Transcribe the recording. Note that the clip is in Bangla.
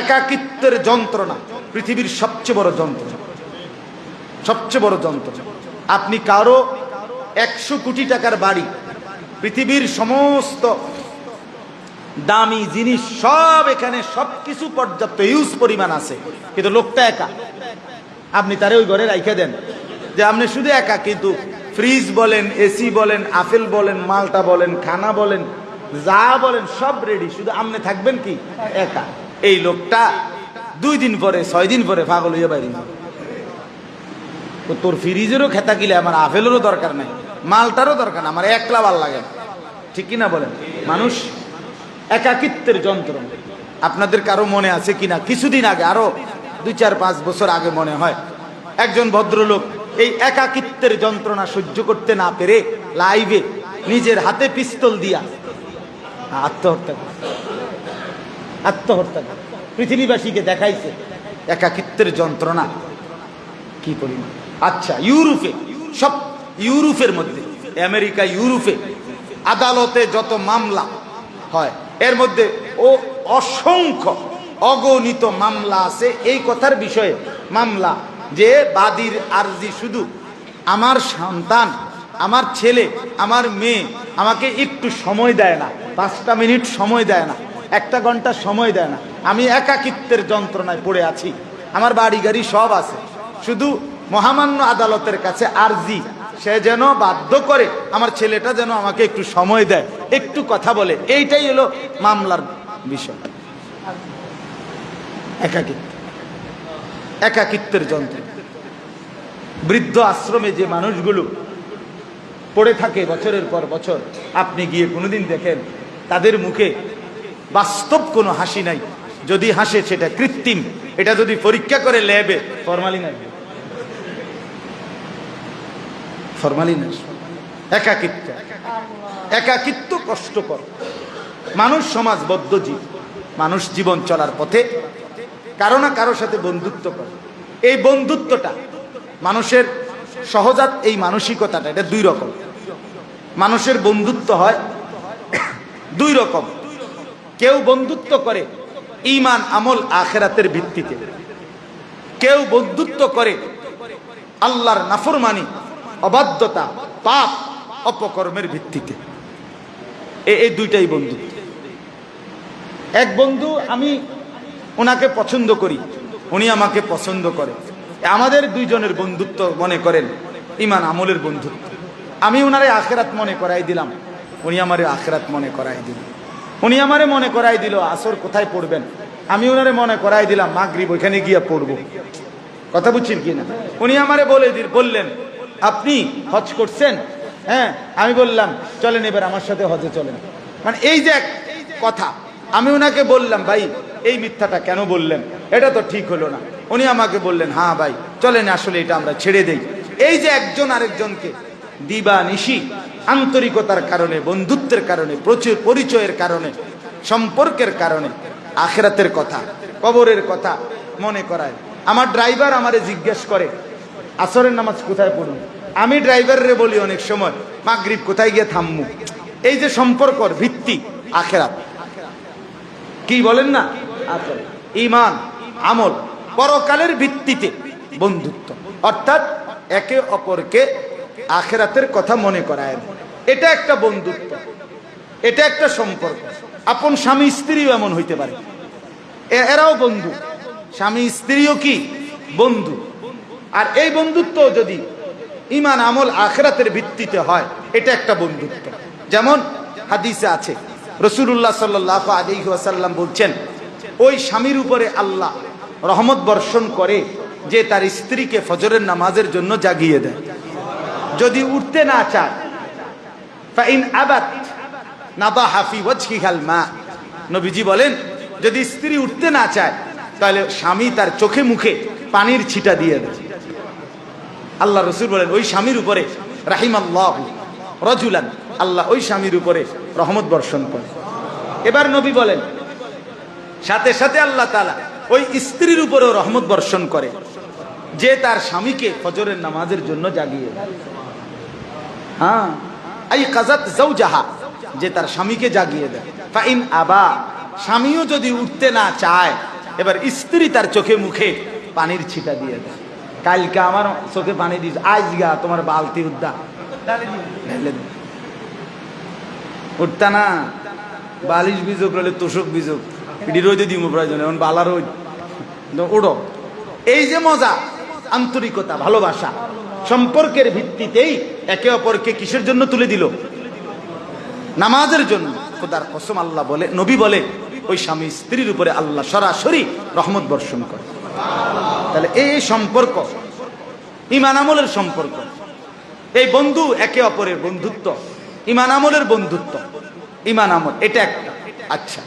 একাকিত্বের যন্ত্রণা পৃথিবীর সবচেয়ে বড় যন্ত্রণা। সবচেয়ে বড় যন্ত্রণা। আপনি কারও একশো কোটি টাকার বাড়ি, পৃথিবীর সমস্ত দামি জিনিস সব এখানে সবকিছু পর্যাপ্ত ইউজ পরিমাণ আছে, কিন্তু লোকটা একা। আপনি তারে ওই ঘরে রাইখে দেন যে আপনি শুধু একা, কিন্তু ফ্রিজ বলেন এসি বলেন, আপেল বলেন, মালটা বলেন, খানা বলেন, যা বলেন সব রেডি শুধু আপনি থাকবেন কি? একা। এই লোকটা দুই দিন পরে, ছয় দিন পরে পাগল হইয়া বাইরে তোর ফ্রিজেরও খেতা কিলে, আমার আপেলেরও দরকার নাই, মালটারও দরকার না আমার একলা ভালো লাগে। ঠিক কিনা বলেন? মানুষ একাকিত্বের যন্ত্রণা আপনাদের কারও মনে আছে কিনা? কিছুদিন আগে, আরও দুই চার পাঁচ বছর আগে মনে হয়, একজন ভদ্রলোক এই একাকিত্বের যন্ত্রণা সহ্য করতে না পেরে লাইভে নিজের হাতে পিস্তল দিয়া আত্মহত্যা আত্মহত্যা পৃথিবীবাসীকে দেখাইছে একাকিত্বের যন্ত্রণা। কি পরিমাণ আচ্ছা ইউরোপে, সব ইউরোপের মধ্যে, আমেরিকা, ইউরোপে আদালতে যত মামলা হয়, এর মধ্যে ও অসংখ্য অগণিত মামলা আছে। এই কথার বিষয়ে মামলা যে বাদীর আরজি শুধু আমার সন্তান, আমার ছেলে, আমার মেয়ে আমাকে একটু সময় দেয় না, পাঁচটা মিনিট সময় দেয় না। একটা ঘণ্টা সময় দেয় না। আমি একাকিত্বের যন্ত্রণায় পড়ে আছি। আমার বাড়ি গাড়ি সব আছে। শুধু মহামান্য আদালতের কাছে আরজি। সে যেন বাধ্য করে আমার ছেলেটা যেন আমাকে একটু সময় দেয়, একটু কথা বলে। এইটাই হলো মামলার বিষয়। একাকিত্ব। একাকিত্বের যন্ত্র বৃদ্ধ আশ্রমে যে মানুষগুলো পড়ে থাকে বছরের পর বছর, আপনি গিয়ে কোনোদিন দেখেন, তাদের মুখে বাস্তব কোনো হাসি নাই। যদি হাসে সেটা কৃত্রিম। এটা যদি পরীক্ষা করে ল্যাবে ফরমালিন আসবে। ফরমালিন আসবে। একাকিত্ব। একাকিত্ব কষ্টকর। মানুষ সমাজবদ্ধ জীব মানুষ জীবন চলার পথে কারও না কারোর সাথে বন্ধুত্ব করে। এই বন্ধুত্বটা মানুষের সহজাত এই মানসিকতাটা, এটা দুই রকম। মানুষের বন্ধুত্ব হয় দুই রকম। কেউ বন্ধুত্ব করে ইমান আমল আখেরাতের ভিত্তিতে। কেউ বন্ধুত্ব করে আল্লাহর নাফরমানি, অবাধ্যতা, পাপ, অপকর্মের ভিত্তিতে। এই দুইটাই বন্ধুত্ব এক বন্ধু আমি ওনাকে পছন্দ করি, উনি আমাকে পছন্দ করে। আমাদের দুইজনের বন্ধুত্ব মনে করেন ইমান আমলের বন্ধুত্ব। আমি ওনারে আখেরাত মনে করাই দিলাম, উনি আমারে আখেরাত মনে করাই দিল উনি আমারে মনে করাই দিল, আসর কোথায় পড়বেন? আমি ওনারে মনে করাই দিলাম, মাগরিব, ওইখানে গিয়ে পড়ব। কথা বুঝছেন কি না? উনি আমারে বলে দিল, বললেন, আপনি হজ করছেন? হ্যাঁ আমি বললাম, চলেন এবার আমার সাথে হজে চলেন। মানে এই যে এক কথা, আমি ওনাকে বললাম, ভাই, এই মিথ্যাটা কেন বললেন? এটা তো ঠিক হলো না। উনি আমাকে বললেন হ্যাঁ ভাই, চলেন আসলে এটা আমরা ছেড়ে দেই। এই যে একজন আরেকজনকে দিবা নিশি আন্তরিকতার কারণে, বন্ধুত্বের কারণে, প্রচুর পরিচয়ের কারণে, সম্পর্কের কারণে, আখেরাতের কথা, কবরের কথা মনে করায়। আমার ড্রাইভার আমারে জিজ্ঞেস করে, আসরের নামাজ কোথায় পড়ুন? আমি ড্রাইভারে বলি অনেক সময়, মাগরিব কোথায় গিয়ে থামমু? এই যে সম্পর্কর ভিত্তি, আখেরাত। কি বলেন না? ইমান আমল, পরকালের ভিত্তিতে বন্ধুত্ব। অর্থাৎ একে অপরকে আখেরাতের কথা মনে করায় এটা একটা বন্ধুত্ব, এটা একটা সম্পর্ক। আপন স্বামী স্ত্রীও এমন হইতে পারে। এরাও বন্ধু। স্বামী স্ত্রীও কি? বন্ধু। আর এই বন্ধুত্ব যদি ইমান আমল আখেরাতের ভিত্তিতে হয়, এটা একটা বন্ধুত্ব। যেমন হাদিসে আছে রসুল্লাহ সাল্লাহ আলী ওয়াসাল্লাম বলছেন, ওই স্বামীর উপরে আল্লাহ রহমত বর্ষণ করে যে তার স্ত্রীকে ফজরের নামাজের জন্য জাগিয়ে দেয়। যদি উঠতে না চায়, ফাইন হাফি মা। নবীজি বলেন, যদি স্ত্রী উঠতে না চায়, তাহলে স্বামী তার চোখে মুখে পানির ছিটা দিয়ে দেয়। আল্লাহ রসুল বলেন, ওই স্বামীর উপরে রাহিম আল্লাহ রজুলান, আল্লাহ ওই স্বামীর উপরে রহমত বর্ষণ করে এবার নবী বলেন, সাথে সাথে আল্লাহ তালা ওই স্ত্রীর উপরেও রহমত বর্ষণ করে। যে তার স্বামীকে ফজরের নামাজের জন্য জাগিয়ে দেয়। হ্যাঁ। এই কাজাত জাহা যে তার স্বামীকে জাগিয়ে দেয়। আবা, স্বামীও যদি উঠতে না চায়, এবার স্ত্রী তার চোখে মুখে পানির ছিটা দিয়ে দেয়। কালকে আমার চোখে পানি দিস আজ গা, তোমার বালতি ঢেলে উঠতা না। বালিশ বিযোগ রইলে তোষক এটি রোদে দিব প্রয়োজন, এখন বালা রোদ ওড়ো এই যে মজা আন্তরিকতা, ভালোবাসা। সম্পর্কের ভিত্তিতেই একে অপরকে কিসের জন্য তুলে দিল? নামাজের জন্য। খোদার কসম আল্লাহ বলে, নবী বলে, ওই স্বামী স্ত্রীর উপরে আল্লাহ সরাসরি রহমত বর্ষণ করে। তাহলে এই সম্পর্ক, ইমান আমলের সম্পর্ক, এই বন্ধু একে অপরের বন্ধুত্ব, ইমান আমলের বন্ধুত্ব, ইমান আমল, এটা একটা। আচ্ছা।